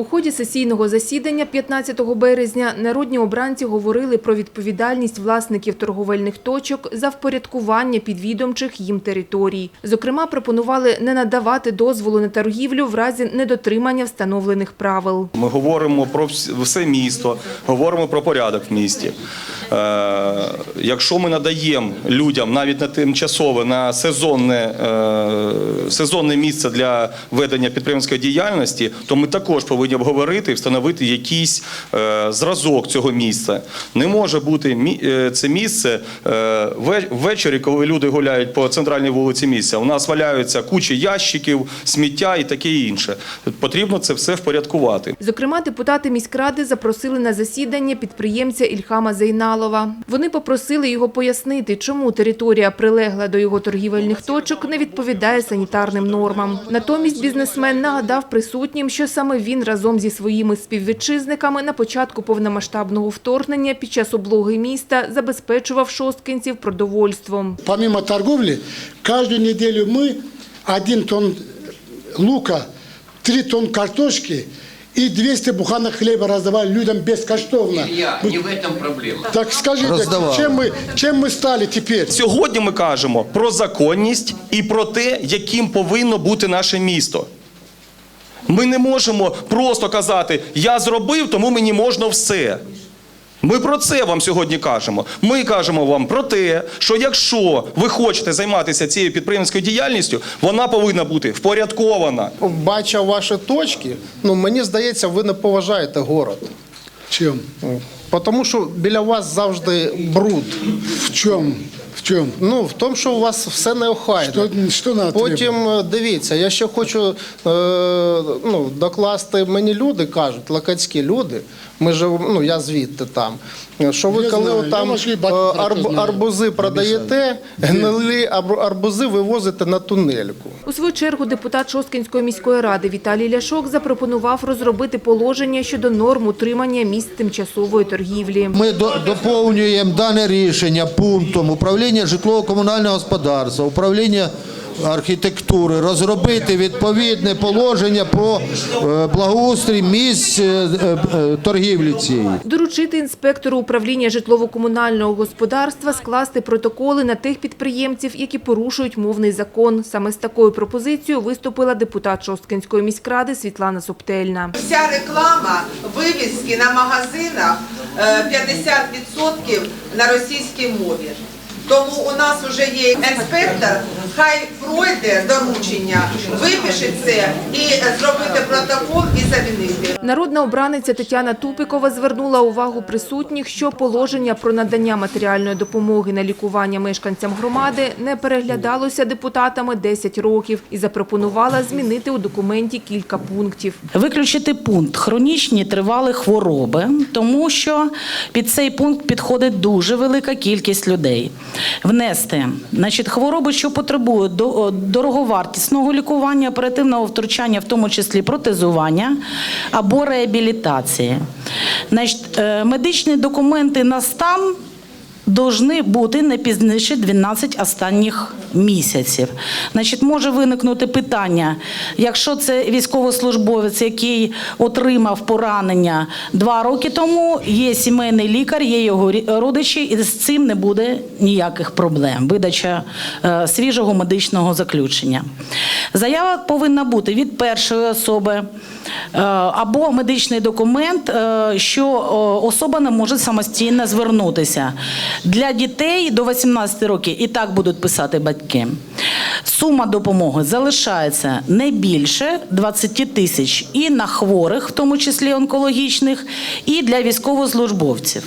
У ході сесійного засідання 15 березня народні обранці говорили про відповідальність власників торговельних точок за впорядкування підвідомчих їм територій. Зокрема, пропонували не надавати дозволу на торгівлю в разі недотримання встановлених правил. Ми говоримо про все місто, говоримо про порядок в місті. Е, якщо ми надаємо людям навіть на тимчасове, на сезонне, е, сезонне місце для ведення підприємської діяльності, то ми також повинні обговорити і встановити якийсь е, зразок цього місця. Не може бути це місце ввечері, коли люди гуляють по центральній вулиці місця. У нас валяються кучі ящиків, сміття і таке інше. Потрібно це все впорядкувати. Зокрема, депутати міськради запросили на засідання підприємця Ільхама Зейналова. Вони попросили його пояснити, чому територія, прилегла до його торгівельних точок, не відповідає санітарним нормам. Натомість бізнесмен нагадав присутнім, що саме він разом зі своїми співвітчизниками на початку повномасштабного вторгнення під час облоги міста забезпечував шосткинців продовольством. Помимо торговли, каждую неделю мы один тонн лука, три тонн картошки и 200 буханок хлеба раздавали людям бескоштовно. Илья, не в этом проблема. Так скажите, Раздавал. чем мы, чем мы стали теперь? Сьогодні ми кажемо про законність і про те, яким повинно бути наше місто. Ми не можемо просто казати Я зробив, тому мені можна все. Ми про це вам сьогодні кажемо. Ми кажемо вам про те, що якщо ви хочете займатися цією підприємською діяльністю, вона повинна бути впорядкована. Бачив ваші точки, ну мені здається, ви не поважаєте город. Чим? Тому що біля вас завжди бруд. В чем? В? Ну, в тому, що у вас все неохайно. Що- що надо Потім е, дивіться, я ще хочу е, ну, докласти мені люди кажуть, лакацькі люди. Ми живемо, ну, я звідти там. Що ви Я коли знаю, там е, арб- арбузи продаєте, гнилі арбузи вивозите на тунельку. У свою чергу депутат Шосткинської міської ради Віталій Ляшок запропонував розробити положення щодо норм утримання місць тимчасової торгівлі. Ми до- доповнюємо дане рішення пунктом управління житлово-комунального господарства, управління архітектури, розробити відповідне положення про е, благоустрій місць е, е, торгівлі цієї. Доручити інспектору управління житлово-комунального господарства скласти протоколи на тих підприємців, які порушують мовний закон. Саме з такою пропозицією виступила депутат Шосткинської міськради Світлана Соптельна. Вся реклама, вивіски на магазинах е, 50% на російській мові. Тому у нас вже є інспектор, хай пройде доручення, випише це і зробити протокол і замінити. Народна обраниця Тетяна Тупікова звернула увагу присутніх, що положення про надання матеріальної допомоги на лікування мешканцям громади не переглядалося депутатами 10 років і запропонувала змінити у документі кілька пунктів. Виключити пункт хронічні тривалі хвороби, тому що під цей пункт підходить дуже велика кількість людей. Внести значить, хвороби, що потребують до- дороговартісного лікування, оперативного втручання, в тому числі протезування або реабілітації. Е, медичні документи на стан Должны бути не пізніше 12 останніх місяців. Значить, може виникнути питання, якщо це військовослужбовець, який отримав поранення два роки тому, є сімейний лікар, є його родичі, і з цим не буде ніяких проблем. Видача е, свіжого медичного заключення. Заява повинна бути від першої особи або медичний документ, е, що е, особа не може самостійно звернутися. Для дітей до 18 років і так будуть писати батьки. Сума допомоги залишається не більше 20 тисяч і на хворих, в тому числі онкологічних, і для військовослужбовців.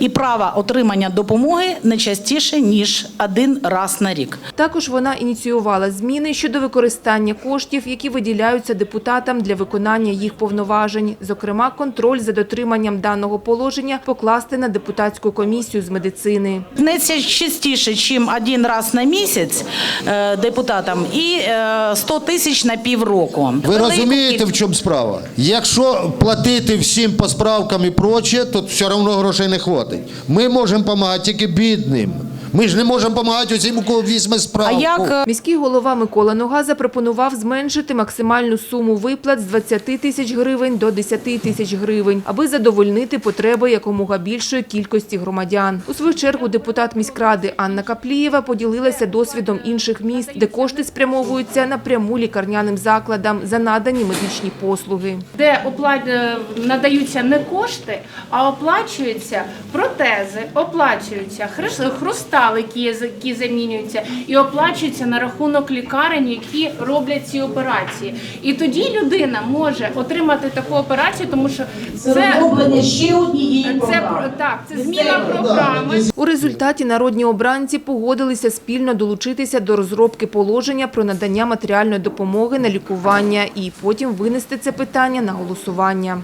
І право отримання допомоги не частіше ніж один раз на рік. Також вона ініціювала зміни щодо використання коштів, які виділяються депутатам для виконання їх повноважень. Зокрема, контроль за дотриманням даного положення покласти на депутатську комісію з медицини. Не частіше, ніж один раз на місяць е, депутатам, і е, 100 тисяч на півроку. Ви Велику розумієте, в чому справа? Якщо платити всім по справкам і проче, то все одно грошей не хватить. Ми можемо допомагати тільки бідним. Ми ж не можемо допомагати усім, у кого візьме А як е, Міський голова Микола Нога запропонував зменшити максимальну суму виплат з 20 тисяч гривень до 10 тисяч гривень, аби задовольнити потреби якомога більшої кількості громадян. У свою чергу депутат міськради Анна Каплієва поділилася досвідом інших міст, де кошти спрямовуються напряму лікарняним закладам за надані медичні послуги. де опла- е, надаються не кошти, а оплачуються протези, оплачуються хриш- хрусталики, які замінюються, і оплачуються на рахунок лікарень, які роблять ці операції. І тоді людина може отримати таку операцію, тому що це, Розроблення ще однієї це програми. так, це зміна програми. У результаті народні обранці погодилися спільно долучитися до розробки положення про надання матеріальної допомоги на лікування і потім винести це питання на голосування.